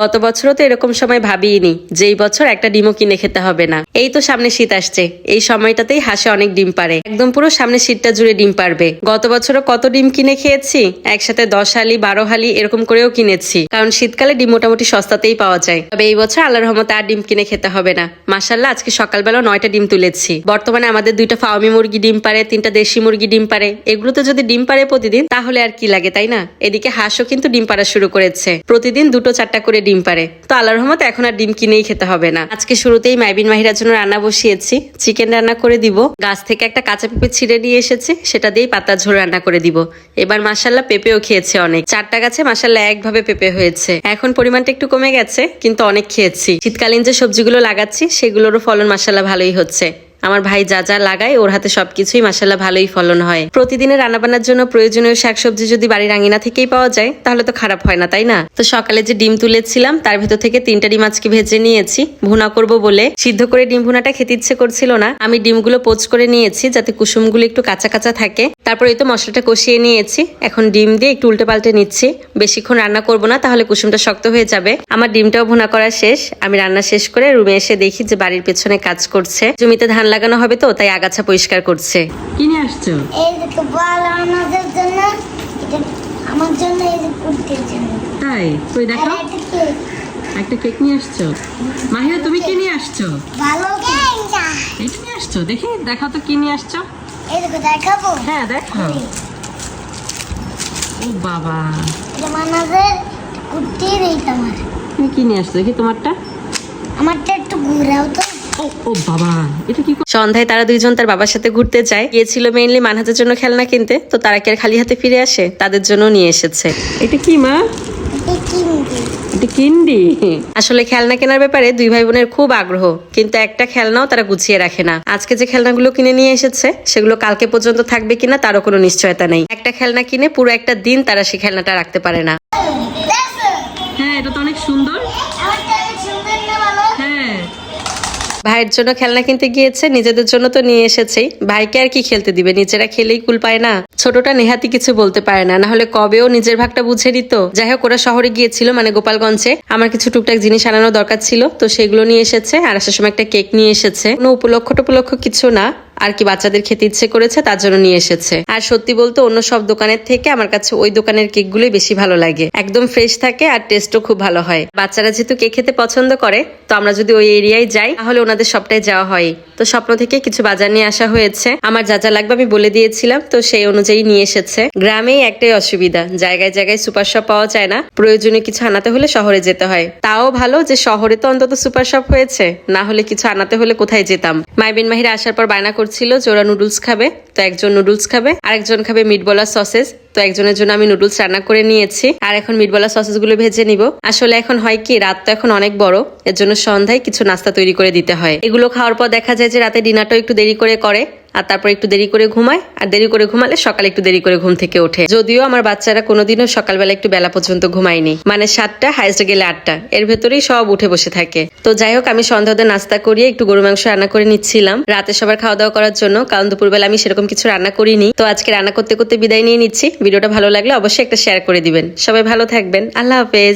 গত বছরও তো এরকম সময় ভাবিনি যে এই বছর একটা ডিমও কিনে খেতে হবে না। এই তো সামনে শীত আসছে। এই সময়টাতেই হাঁসে অনেক ডিম পারে একদম পুরো সামনে শীতটা জুড়ে ডিম পারবে গত বছরও কত ডিম কিনে খেয়েছি? একসাথে দশ হালি, বারো হালি এরকম করেও কিনেছি। কারণ শীতকালে ডিম মোটামুটি সস্তাতেই পাওয়া যায়। তবে এই বছর আল্লাহর রহমতে আর ডিম কিনে খেতে হবে না। মাসাল্লাহ আজকে সকালবেলা নয়টা ডিম তুলেছি। বর্তমানে আমাদের দুইটা ফাওমি মুরগি ডিম পারে তিনটা দেশি মুরগি ডিম পারে এগুলোতে যদি ডিম পারে প্রতিদিন, তাহলে আর কি লাগে, তাই না? এদিকে হাঁসও কিন্তু ডিম পাড়া শুরু করেছে। প্রতিদিন দুটো চারটা করে ডিম পারে। তো আল্লাহর রহমত এখন আর ডিম কিনেই খেতে হবে না। আজকে শুরুতেই মাইবিন মাহিরার জন্য রান্না বসিয়েছি। চিকেন রান্না করে দিব। গাছ থেকে একটা কাঁচা পেঁপে ছিঁড়ে নিয়ে এসেছে। সেটা দিয়েই পাতার ঝোল রান্না করে দিব। এবার মাসাল্লাহ পেঁপেও খেয়েছে অনেক। চারটা গাছে মাসাল্লাহ একভাবে পেঁপে হয়েছে। এখন পরিমাণটা একটু কমে গেছে, কিন্তু অনেক খেয়েছি। শীতকালীন যে সবজিগুলো লাগাচ্ছি, সেগুলোরও ফলন মাসাল্লাহ ভালোই হচ্ছে। আমার ভাই যা যা লাগায়, ওর হাতে সবকিছুই মাসাল্লাহ ভালোই ফলন হয়। প্রতিদিনের রান্নাবান্নার জন্য প্রয়োজনীয় শাকসবজি যদি বাড়ির আঙিনা থেকেই পাওয়া যায়, তাহলে তো খারাপ হয় না, তাই না? তো সকালে যে ডিম তুলেছিলাম, তার ভেতর থেকে তিনটা ডিম আজকে ভেজে নিয়েছি। ভুনা করব বলে সিদ্ধ করে ডিম ভুনাটা খেতে ইচ্ছে করছিল না। আমি ডিমগুলো পোচ করে নিয়েছি যাতে কুসুমগুলো একটু কাঁচা কাঁচা থাকে। তারপর এই তো মশলাটা কষিয়ে নিয়েছি। এখন ডিম দিয়ে একটু উল্টে পাল্টে নিচ্ছি। বেশিক্ষণ রান্না করব না তাহলে কুসুমটা শক্ত হয়ে যাবে। আমার ডিমটাও ভুনা করা শেষ। আমি রান্না শেষ করে রুমে এসে দেখি যে বাড়ির পেছনে কাজ করছে। জমিতে ধান লাগানো হবে তো তাই আগাছা পরিষ্কার করছে। কিনে আসছো? এই যে তো বল আমাদের জন্য এটা আমার জন্য এই যে কুর্তির জন্য। তাই? তুই দেখো একটা কেক নিয়ে আসছো? মাহিরা তুমি কি নিয়ে আসছো? ভালো এটা নিয়ে আসছো? দেখি দেখাও তো কি নিয়ে আসছো। এই দেখো দেখাবো? হ্যাঁ দেখো ও বাবা। মানাজের কুর্তির এই তোমার। তুমি কি নিয়ে আসছো? দেখি তোমারটা। আমারটা একটু ঘুরাও তো। ও ও বাবা এটা কি সন্ধ্যায় তারা দুইজন তার বাবার সাথে ঘুরতে যায়। গিয়েছিল মেইনলি মানহাজের জন্য খেলনা কিনতে। তো তারা কি আর খালি হাতে ফিরে আসে তাদের জন্য নিয়ে এসেছে। এটা কি মা? এটা কিনবি আসলে খেলনা কেনার ব্যাপারে দুই ভাই বোনের খুব আগ্রহ কিন্তু একটা খেলনাও তারা গুছিয়ে রাখে না। আজকে যে খেলনাগুলো কিনে নিয়ে এসেছে সেগুলো কালকে পর্যন্ত থাকবে কিনা তারও কোনো নিশ্চয়তা নেই। একটা খেলনা কিনে পুরো একটা দিন তারা সেই খেলনাটা রাখতে পারে না। হ্যাঁ এটা তো অনেক সুন্দর। ভাইয়ের জন্য খেলনা কিনতে গিয়েছে, নিজেদের জন্য তো নিয়ে এসেছেই। ভাইকে আর কি খেলতে দিবে? নিজেরা খেলেই কুল পায় না। ছোটটা নেহাতি কিছু বলতে পারে না না হলে কবেও নিজের ভাগটা বুঝে দিত যাই হোক, ওরা শহরে গিয়েছিল মানে গোপালগঞ্জে। আমার কিছু টুকটাক জিনিস আনানো দরকার ছিল, তো সেগুলো নিয়ে এসেছে, আর আসার সময় একটা কেক নিয়ে এসেছে। কোনো উপলক্ষ টুপলক্ষ কিছু না। আর কি বাচ্চাদের খেতে ইচ্ছে করেছে, তার জন্য নিয়ে এসেছে। আর সত্যি বলতে অন্য সব দোকানের থেকে আমার কাছে ওই দোকানের কেকগুলোই বেশি ভালো লাগে। একদম ফ্রেশ থাকে আর টেস্টও খুব ভালো হয়। বাচ্চারা যেহেতু কেক খেতে পছন্দ করে, তো আমরা যদি ওই এরিয়ায় যাই, তাহলে ওনাদের সবটাই যাওয়া হয়। তো স্বপ্ন থেকে কিছু বাজার নিয়ে আসা হয়েছে। আমার যা যা লাগবে আমি বলে দিয়েছিলাম, তো সেই অনুযায়ী নিয়ে এসেছে। গ্রামেই একটাই অসুবিধা, জায়গায় জায়গায় সুপার শপ পাওয়া যায় না। প্রয়োজনীয় কিছু আনাতে হলে শহরে যেতে হয়। তাও ভালো যে শহরে তো অন্তত সুপার শপ হয়েছে, না হলে কিছু আনাতে হলে কোথায় যেতাম। মাইবিন মাহিরা আসার পর বায়না করছিল যে ওরা নুডলস খাবে, তো একজন নুডলস খাবে, আরেকজন খাবে মিট বলার সসেস, তো একজনের জন্য আমি নুডলস রান্না করে নিয়েছি, আর এখন মিট বলা সসেসগুলো ভেজে নিব। আসলে এখন হয় কি, রাত তো এখন অনেক বড়, এর জন্য সন্ধ্যায় কিছু নাস্তা তৈরি করে দিতে হয়। এগুলো খাওয়ার পর দেখা যায় যে রাতে ডিনারটাও একটু দেরি করে করে আর তারপর একটু দেরি করে ঘুমায়, আর দেরি করে ঘুমালে সকালে একটু দেরি করে ঘুম থেকে ওঠে। যদিও আমার বাচ্চারা কোনোদিনও সকালবেলা একটু বেলা পর্যন্ত ঘুমায়নি। মানে সাতটা, হাইস্ট গেলে আটটা। এর ভেতরেই সব উঠে বসে থাকে। তো যাই হোক, আমি সন্ধ্যাতে নাস্তা করিয়ে একটু গরু মাংস রান্না করে নিচ্ছিলাম। রাতে সবার খাওয়া দাওয়া করার জন্য, কারণ দুপুরবেলা আমি সেরকম কিছু রান্না করিনি। তো আজকে রান্না করতে করতে বিদায় নিয়ে নিচ্ছি। ভিডিওটা ভালো লাগলে অবশ্যই একটা শেয়ার করে দিবেন। সবাই ভালো থাকবেন। আল্লাহ হাফেজ।